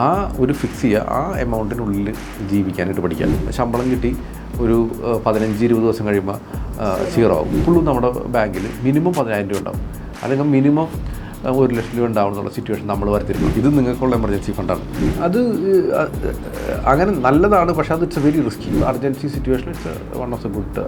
ആ ഒരു ഫിക്സ് ചെയ്യുക ആ എമൗണ്ടിനുള്ളിൽ ജീവിക്കാനായിട്ട് പഠിക്കുക ശമ്പളം കിട്ടി ഒരു പതിനഞ്ച് ഇരുപത് ദിവസം കഴിയുമ്പോൾ സീറോ ആവും. ഇപ്പോഴും നമ്മുടെ ബാങ്കിൽ മിനിമം പതിനായിരം രൂപ ഉണ്ടാവും. അല്ലെങ്കിൽ മിനിമം ഒരു ലക്ഷം രൂപ ഉണ്ടാവും എന്നുള്ള സിറ്റുവേഷൻ നമ്മൾ വരുത്തിരുന്നു ഇത് നിങ്ങൾക്കുള്ള എമർജൻസി ഫണ്ടാണ് അത് അങ്ങനെ നല്ലതാണ് പക്ഷേ അത് it's very risky urgency situation it's one of the good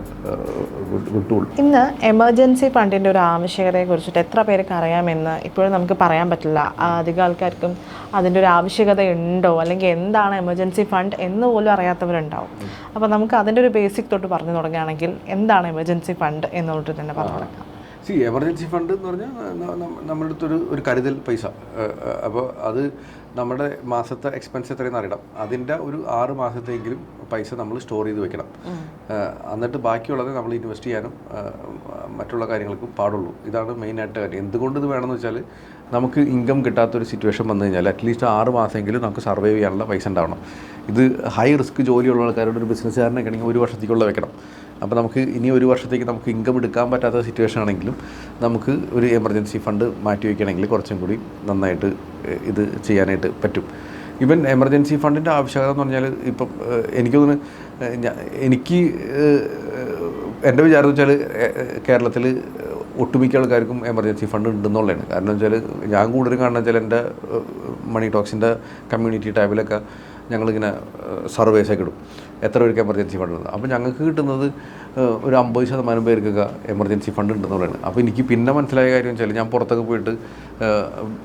good tool ഇന്ന് എമർജൻസി ഫണ്ടിന്റെ ഒരു ആവശ്യകതയെ കുറിച്ചിട്ട് എത്ര പേർക്ക് അറിയാമെന്ന് ഇപ്പോഴും നമുക്ക് പറയാൻ പറ്റില്ല. അധികം ആൾക്കാർക്കും അതിന്റെ ഒരു ആവശ്യകത ഉണ്ടോ അല്ലെങ്കിൽ എന്താണ് എമർജൻസി ഫണ്ട് എന്ന് പോലും അറിയാത്തവരുണ്ടാവും. അപ്പോൾ നമുക്ക് അതിന്റെ ഒരു ബേസിക് തൊട്ട് പറഞ്ഞു തുടങ്ങുകയാണെങ്കിൽ എന്താണ് എമർജൻസി ഫണ്ട് എന്നുള്ളത് തന്നെ പറഞ്ഞു തുടങ്ങാം. സി എമർജൻസി ഫണ്ട് എന്ന് പറഞ്ഞാൽ നമ്മുടെ അടുത്തൊരു ഒരു കരുതൽ പൈസ. അപ്പോൾ അത് നമ്മുടെ മാസത്തെ എക്സ്പെൻസ് എത്രയെന്ന് അറിയണം. അതിന്റെ ഒരു ആറ് മാസത്തെങ്കിലും പൈസ നമ്മൾ സ്റ്റോർ ചെയ്ത് വെക്കണം. എന്നിട്ട് ബാക്കിയുള്ളത് നമ്മൾ ഇൻവെസ്റ്റ് ചെയ്യാനും മറ്റുള്ള കാര്യങ്ങൾക്കും പാടുള്ളൂ. ഇതാണ് മെയിനായിട്ട് കാര്യം. എന്തുകൊണ്ട് ഇത് വേണമെന്ന് വെച്ചാൽ നമുക്ക് ഇൻകം കിട്ടാത്തൊരു സിറ്റുവേഷൻ വന്നു കഴിഞ്ഞാൽ അറ്റ്ലീസ്റ്റ് ആറ് മാസമെങ്കിലും നമുക്ക് സർവൈവ് ചെയ്യാനുള്ള പൈസ ഉണ്ടാവണം. ഇത് ഹൈ റിസ്ക് ജോലിയുള്ള ആൾക്കാരുടെ ഒരു ബിസിനസ്സുകാരനെ ആണെങ്കിൽ ഒരു വർഷത്തേക്കുള്ള വെക്കണം. അപ്പോൾ നമുക്ക് ഇനി ഒരു വർഷത്തേക്ക് നമുക്ക് ഇൻകം എടുക്കാൻ പറ്റാത്ത സിറ്റുവേഷൻ ആണെങ്കിലും നമുക്ക് ഒരു എമർജൻസി ഫണ്ട് മാറ്റി വയ്ക്കണമെങ്കിൽ കുറച്ചും കൂടി നന്നായിട്ട് ഇത് ചെയ്യാനായിട്ട് പറ്റും. ഇവൻ എമർജൻസി ഫണ്ടിന്റെ ആവശ്യകത എന്ന് പറഞ്ഞാൽ ഇപ്പം എനിക്ക് തോന്നുന്നു എനിക്ക് എന്റെ വിചാരം വെച്ചാൽ കേരളത്തിൽ ഒട്ടുമിക്ക ആൾക്കാർക്കും എമർജൻസി ഫണ്ട് ഉണ്ടെന്നുള്ളതാണ്. കാരണം വെച്ചാൽ ഞാൻ കൂടുതലും കാണുന്ന വെച്ചാൽ എന്റെ മണി ടോക്സിന്റെ കമ്മ്യൂണിറ്റി ടാബിലൊക്കെ ഞങ്ങളിങ്ങനെ സർവേസ് ഒക്കെ ഇടും. എത്ര പേർക്ക് എമർജൻസി ഫണ്ട് ഉണ്ട് അപ്പോൾ ഞങ്ങൾക്ക് കിട്ടുന്നത് ഒരു അമ്പത് ശതമാനം പേർക്കൊക്കെ എമർജൻസി ഫണ്ട് ഉണ്ടെന്നുള്ളതാണ്. അപ്പോൾ എനിക്ക് പിന്നെ മനസ്സിലായ കാര്യം വെച്ചാൽ ഞാൻ പുറത്തൊക്കെ പോയിട്ട്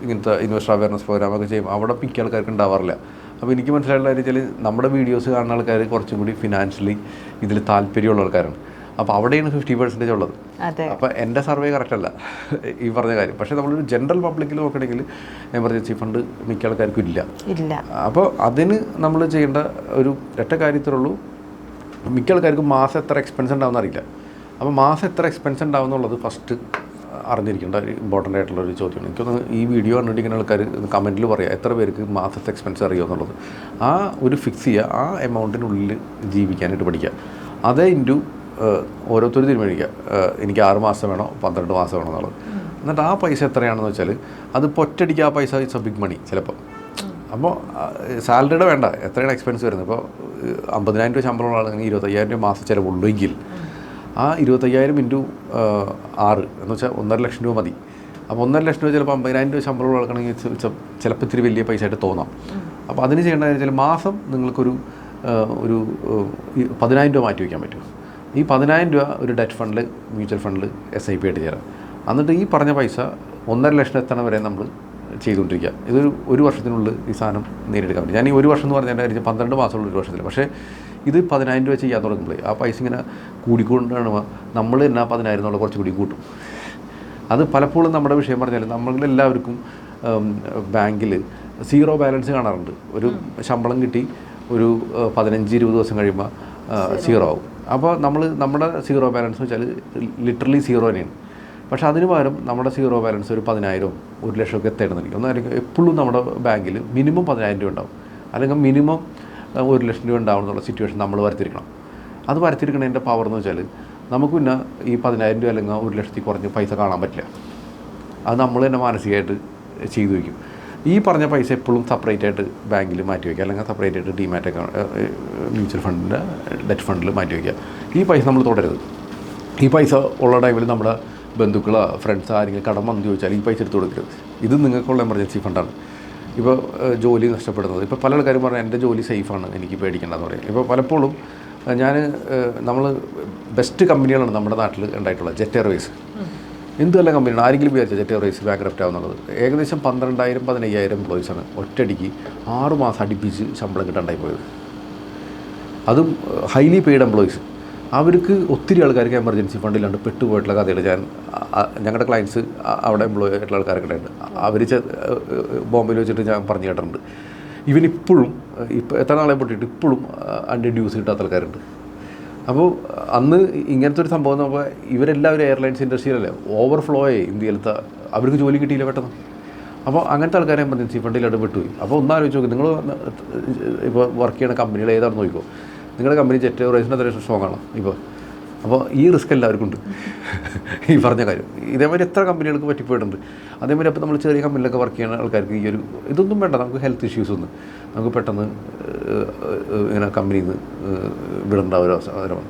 ഇങ്ങനത്തെ ഇൻവെസ്റ്റർ അവയർനെസ് പ്രോഗ്രാമൊക്കെ ചെയ്യും. അവിടെ മിക്ക ആൾക്കാർക്ക് ഉണ്ടാവാറില്ല. അപ്പോൾ എനിക്ക് മനസ്സിലായുള്ള കാര്യം വെച്ചാൽ നമ്മുടെ വീഡിയോസ് കാണുന്ന ആൾക്കാർ കുറച്ചും കൂടി ഫിനാൻഷ്യലി ഇതിൽ താല്പര്യമുള്ള ആൾക്കാരാണ്. അപ്പോൾ അവിടെയാണ് ഫിഫ്റ്റി പെർസെന്റേജ് ഉള്ളത്. അപ്പോൾ എന്റെ സർവേ കറക്റ്റ് അല്ല. ഈ പറഞ്ഞ കാര്യം. പക്ഷേ നമ്മളൊരു ജനറൽ പബ്ലിക്കിൽ നോക്കണമെങ്കിൽ എമർജൻസി ഫണ്ട് മിക്ക ആൾക്കാർക്കും ഇല്ല. ഇല്ല. അപ്പോൾ അതിന് നമ്മൾ ചെയ്യേണ്ട ഒരു ഒറ്റ കാര്യത്തിലുള്ളൂ മിക്ക ആൾക്കാർക്കും മാസം എത്ര എക്സ്പെൻസ് ഉണ്ടാവുമെന്ന് അറിയില്ല. അപ്പോൾ മാസം എത്ര എക്സ്പെൻസ് ഉണ്ടാവുമെന്നുള്ളത് ഫസ്റ്റ് അറിഞ്ഞിരിക്കേണ്ട ഒരു ഇമ്പോർട്ടന്റ് ആയിട്ടുള്ള ഒരു ചോദ്യമാണ്. എനിക്കൊന്ന് ഈ വീഡിയോ കണ്ടിരിക്കുന്ന ആൾക്കാർ കമന്റിൽ പറയാം എത്ര പേർക്ക് മാസത്തെ എക്സ്പെൻസ് അറിയുമോ എന്നുള്ളത്. ആ ഒരു ഫിക്സ് ചെയ്യുക ആ എമൗണ്ടിനുള്ളിൽ ജീവിക്കാനായിട്ട് പഠിക്കുക അതേ ഇന്റു ഓരോരുത്തർ തീരുമാനിക്കുക. എനിക്ക് ആറ് മാസം വേണോ പന്ത്രണ്ട് മാസം വേണോ എന്നുള്ളത്. എന്നിട്ട് ആ പൈസ എത്രയാണെന്ന് വെച്ചാൽ അത് ഒറ്റയടിക്ക് ആ പൈസ ഇറ്റ്സ് എ ബിഗ് മണി ചിലപ്പോൾ അപ്പോൾ സാലറിയുടെ വേണ്ട. എത്രയാണ് എക്സ്പെൻസ് വരുന്നത്? ഇപ്പോൾ അമ്പതിനായിരം രൂപ ശമ്പളമുള്ള ആളാണെങ്കിൽ ഇരുപത്തയ്യായിരം രൂപ മാസം ചിലവുള്ളെങ്കിൽ ആ ഇരുപത്തയ്യായിരം ഇന്റു ആറ് എന്ന് വെച്ചാൽ ഒന്നര ലക്ഷം രൂപ മതി. അപ്പോൾ ഒന്നര ലക്ഷം രൂപ ചിലപ്പോൾ അമ്പതിനായിരം രൂപ ശമ്പളം ചെ- ചിലപ്പോൾ ഇത്തിരി വലിയ പൈസ ആയിട്ട് തോന്നാം. അപ്പോൾ അതിന് ചെയ്യേണ്ട വെച്ചാൽ മാസം നിങ്ങൾക്കൊരു ഒരു പതിനായിരം രൂപ മാറ്റി വയ്ക്കാൻ പറ്റും. ഈ പതിനായിരം രൂപ ഒരു ഡെറ്റ് ഫണ്ടിൽ മ്യൂച്വൽ ഫണ്ടിൽ എസ് ഐ പി ആയിട്ട് ചേരാം. എന്നിട്ട് ഈ പറഞ്ഞ പൈസ ഒന്നര ലക്ഷം എത്തണം വരെ നമ്മൾ ചെയ്തുകൊണ്ടിരിക്കുക. ഇതൊരു ഒരു വർഷത്തിനുള്ളിൽ ഈ സാധനം നേരിടുക്കാൻ പറ്റും. ഞാൻ ഈ ഒരു വർഷം എന്ന് പറഞ്ഞാൽ കാര്യം പന്ത്രണ്ട് മാസമുള്ള ഒരു വർഷത്തിൽ. പക്ഷേ ഇത് പതിനായിരം രൂപ ചെയ്യാൻ തുടങ്ങുമ്പോൾ ആ പൈസ ഇങ്ങനെ കൂടിക്കൊണ്ടാണ് നമ്മൾ തന്നെ ആ പതിനായിരം എന്നുള്ള കുറച്ച് കൂടി കൂട്ടും. അത് പലപ്പോഴും നമ്മുടെ വിഷയം പറഞ്ഞാൽ നമ്മളെല്ലാവർക്കും ബാങ്കിൽ സീറോ ബാലൻസ് കാണാറുണ്ട്. ഒരു ശമ്പളം കിട്ടി ഒരു പതിനഞ്ച് ഇരുപത് ദിവസം കഴിയുമ്പോൾ സീറോ ആവും. അപ്പോൾ നമ്മൾ നമ്മുടെ സീറോ ബാലൻസ് വെച്ചാൽ ലിറ്ററലി സീറോ തന്നെയാണ്. പക്ഷേ അതിന് പകരം നമ്മുടെ സീറോ ബാലൻസ് ഒരു പതിനായിരവും ഒരു ലക്ഷമൊക്കെ എത്തേണ്ടതെങ്കിൽ ഒന്നായിരിക്കും എപ്പോഴും നമ്മുടെ ബാങ്കിൽ മിനിമം പതിനായിരം രൂപ ഉണ്ടാവും. അല്ലെങ്കിൽ മിനിമം ഒരു ലക്ഷം രൂപ ഉണ്ടാവും എന്നുള്ള സിറ്റുവേഷൻ നമ്മൾ വരുത്തിരിക്കണം അത് വരുത്തിരിക്കണതിന്റെ പവർ എന്ന് വെച്ചാൽ നമുക്ക് പിന്നെ ഈ പതിനായിരം രൂപ അല്ലെങ്കിൽ ഒരു ലക്ഷത്തിൽ കുറഞ്ഞ് പൈസ കാണാൻ പറ്റില്ല. അത് നമ്മൾ തന്നെ മാനസികമായിട്ട് ചെയ്തു വയ്ക്കും. ഈ പറഞ്ഞ പൈസ എപ്പോഴും സെപ്പറേറ്റ് ആയിട്ട് ബാങ്കിൽ മാറ്റി വയ്ക്കുക. അല്ലെങ്കിൽ സെപ്പറേറ്റ് ആയിട്ട് ഡിമാറ്റ് അക്കൗണ്ട് മ്യൂച്വൽ ഫണ്ടിന്റെ ഡെറ്റ് ഫണ്ടിൽ മാറ്റി വയ്ക്കുക. ഈ പൈസ നമ്മൾ തുടരുത്. ഈ പൈസ ഉള്ള ടൈമിൽ നമ്മുടെ ബന്ധുക്കളോ ഫ്രണ്ട്സോ ആരെങ്കിലും കടം വന്ന് ചോദിച്ചാൽ ഈ പൈസ എടുത്ത് കൊടുക്കരുത്. ഇത് നിങ്ങൾക്കുള്ള എമർജൻസി ഫണ്ടാണ് ഇപ്പോൾ ജോലി നഷ്ടപ്പെടുന്നത്. ഇപ്പോൾ പല ആൾക്കാരും പറഞ്ഞാൽ എന്റെ ജോലി സേഫാണ് എനിക്ക് പേടിക്കേണ്ടതെന്ന് പറയും. ഇപ്പോൾ പലപ്പോഴും ഞാൻ നമ്മൾ ബെസ്റ്റ് കമ്പനികളാണ് നമ്മുടെ നാട്ടിൽ ഉണ്ടായിട്ടുള്ളത്. ജെറ്റ് എയർവേസ് എന്ത് കമ്പനിയാണ് ആരെങ്കിലും വിചാരിച്ച ജെറ്റ് എയർവേസ് ബാങ്ക്രഫ്റ്റ് ആവുന്നുള്ളത്. ഏകദേശം പന്ത്രണ്ടായിരം പതിനയ്യായിരം എംപ്ലോയീസാണ് ഒറ്റയടിക്ക് ആറ് മാസം അടുപ്പിച്ച് ശമ്പളം കിട്ടാണ്ടായി പോയത്. അതും ഹൈലി പെയ്ഡ് എംപ്ലോയീസ് അവർക്ക് ഒത്തിരി ആൾക്കാർക്ക് എമർജൻസി ഫണ്ടിലാണ്ട് പെട്ടുപോയിട്ടുള്ള കഥകൾ ഞാൻ ഞങ്ങളുടെ ക്ലയൻസ് അവിടെ എംപ്ലോയി ആയിട്ടുള്ള ആൾക്കാരൊക്കെ ഉണ്ട് അവർ ബോംബെയിൽ വെച്ചിട്ട് ഞാൻ പറഞ്ഞു കേട്ടിട്ടുണ്ട്. ഇവൻ ഇപ്പോഴും ഇപ്പോൾ എത്ര നാളെ പൊട്ടിയിട്ട് ഇപ്പോഴും അതിന്റെ ഡ്യൂസ് കിട്ടാത്ത ആൾക്കാരുണ്ട്. അപ്പോൾ അന്ന് ഇങ്ങനത്തെ ഒരു സംഭവം നോക്കുക ഇവരെല്ലാവരും എയർലൈൻസ് ഇൻഡസ്ട്രിയിലല്ലേ ഓവർഫ്ലോ ആയി ഇന്ത്യയിലത്തെ അവർക്ക് ജോലി കിട്ടിയില്ല പെട്ടെന്ന്. അപ്പോൾ അങ്ങനത്തെ ആൾക്കാരെ എമർജൻസി ഫണ്ടിൽ ഇടപെട്ടുപോയി അപ്പോൾ ഒന്നാലോചിച്ച് നോക്കി നിങ്ങൾ ഇപ്പോൾ വർക്ക് ചെയ്യുന്ന കമ്പനികൾ ഏതാണെന്ന് നോക്കിക്കോ. നിങ്ങളുടെ കമ്പനി ജെറ്റ് റേസിന്റെ അത്ര സ്ട്രോങ് ആണ്? ഇപ്പോൾ അപ്പോൾ ഈ റിസ്ക് എല്ലാവർക്കും ഉണ്ട്. ഈ പറഞ്ഞ കാര്യം. ഇതേമാതിരി എത്ര കമ്പനികൾക്ക് പറ്റിപ്പോയിട്ടുണ്ട്. അതേമാതിരി അപ്പോൾ നമ്മൾ ചെറിയ കമ്പനിയിലൊക്കെ വർക്ക് ചെയ്യുന്ന ആൾക്കാർക്ക് ഈ ഒരു ഇതൊന്നും വേണ്ട. നമുക്ക് ഹെൽത്ത് ഇഷ്യൂസ് ഒന്നും. നമുക്ക് പെട്ടെന്ന് ഇങ്ങനെ കമ്പനിയിൽ നിന്ന് വിടേണ്ട ഒരു അവസരമാണ്.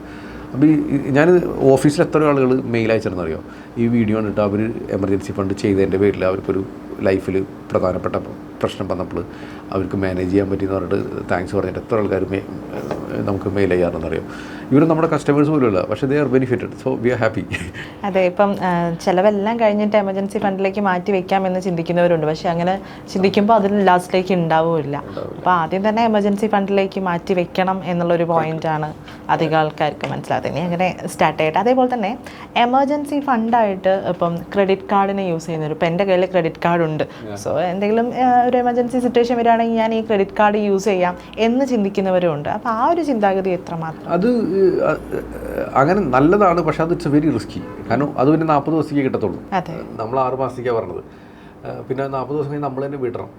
അപ്പോൾ ഈ ഞാൻ ഓഫീസിൽ എത്ര ആളുകൾ മെയിൽ അയച്ചിരുന്നറിയോ ഈ വീഡിയോ കണ്ടിട്ട് അവർ എമർജൻസി ഫണ്ട് ചെയ്തതിന്റെ പേരിൽ അവർക്കൊരു ലൈഫിൽ പ്രധാനപ്പെട്ട പ്രശ്നം വന്നപ്പോൾ അവർക്ക് മാനേജ് ചെയ്യാൻ പറ്റിയെന്ന് പറഞ്ഞിട്ട് താങ്ക്സ് പറഞ്ഞിട്ട് എത്ര ആൾക്കാർ നമുക്ക് മെയിൽ ചെയ്യാറെന്നറിയാം ഇവർ നമ്മുടെ കസ്റ്റമേഴ്സ് പോലുമല്ല പക്ഷേ they are benefited so we are happy അതെ ഇപ്പം ചിലവെല്ലാം കഴിഞ്ഞിട്ട് എമർജൻസി ഫണ്ടിലേക്ക് മാറ്റി വെക്കാമെന്ന് ചിന്തിക്കുന്നവരുണ്ട്. പക്ഷേ അങ്ങനെ ചിന്തിക്കുമ്പോൾ അതിൽ ലാസ്റ്റിലേക്ക് ഉണ്ടാവില്ല. അപ്പോൾ ആദ്യം തന്നെ എമർജൻസി ഫണ്ടിലേക്ക് മാറ്റി വെക്കണം എന്നുള്ളൊരു പോയിന്റാണ് അധികം ആൾക്കാർക്ക് മനസ്സിലാകുന്നത് ഇനി അങ്ങനെ സ്റ്റാർട്ട് ചെയ്യട്ടെ. അതേപോലെ തന്നെ എമർജൻസി ഫണ്ടായിട്ട് ഇപ്പം ക്രെഡിറ്റ് കാർഡിനെ യൂസ് ചെയ്യുന്നവർ ഇപ്പം എന്റെ കയ്യിൽ ക്രെഡിറ്റ് കാർഡ് ഉണ്ട്. സോ എന്തെങ്കിലും ഒരു എമർജൻസി സിറ്റുവേഷൻ വരികയാണെങ്കിൽ ഞാൻ ഈ ക്രെഡിറ്റ് കാർഡ് യൂസ് ചെയ്യാം എന്ന് ചിന്തിക്കുന്നവരും ഉണ്ട് അപ്പോൾ ആ ഒരു ചിന്താഗതി എത്രമാത്രം? അത് അങ്ങനെ നല്ലതാണ് പക്ഷെ അത് ഇറ്റ്സ് വെരി റിസ്കി. കാരണം അത് പിന്നെ നാൽപ്പത് ദിവസത്തേക്ക് കിട്ടത്തുള്ളൂ. നമ്മൾ ആറ് മാസത്തേക്കാണ് പറഞ്ഞത്. പിന്നെ നാൽപ്പത് ദിവസം കഴിഞ്ഞ് നമ്മൾ തന്നെ വിടണം.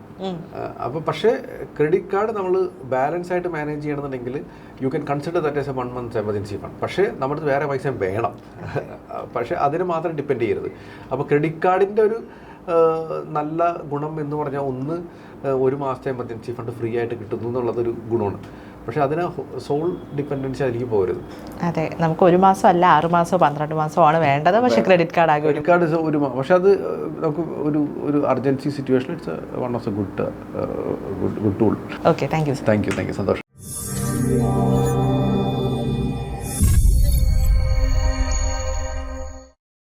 അപ്പോൾ പക്ഷേ ക്രെഡിറ്റ് കാർഡ് നമ്മൾ ബാലൻസ് ആയിട്ട് മാനേജ് ചെയ്യണമെന്നുണ്ടെങ്കിൽ you can consider that as a one months emergency fund. പക്ഷേ നമ്മുടെ വേറെ പൈസ വേണം. പക്ഷെ അതിന് മാത്രം ഡിപ്പെൻഡ് ചെയ്യരുത്. അപ്പോൾ ക്രെഡിറ്റ് കാർഡിന്റെ ഒരു നല്ല ഗുണം എന്ന് പറഞ്ഞാൽ ഒന്ന് ഒരു മാസത്തെ എമർജൻസി ഫണ്ട് ഫ്രീ ആയിട്ട് കിട്ടുന്നു എന്നുള്ളതൊരു ഗുണമാണ്. പക്ഷേ അതിന് സോൾ ഡിപ്പെൻഡൻസി ആയിരിക്കും പോരുത് അതെ നമുക്ക് ഒരു മാസം അല്ല ആറ് മാസം പന്ത്രണ്ട് മാസമോ ആണ് വേണ്ടത്. പക്ഷേ ക്രെഡിറ്റ് കാർഡ് ആകും ക്രെഡിറ്റ് കാർഡ് ഒരു പക്ഷെ അത് നമുക്ക് ഒരു ഒരു urgency situation it's one of a good good good tool okay thank you thank you thank you സന്തോഷം.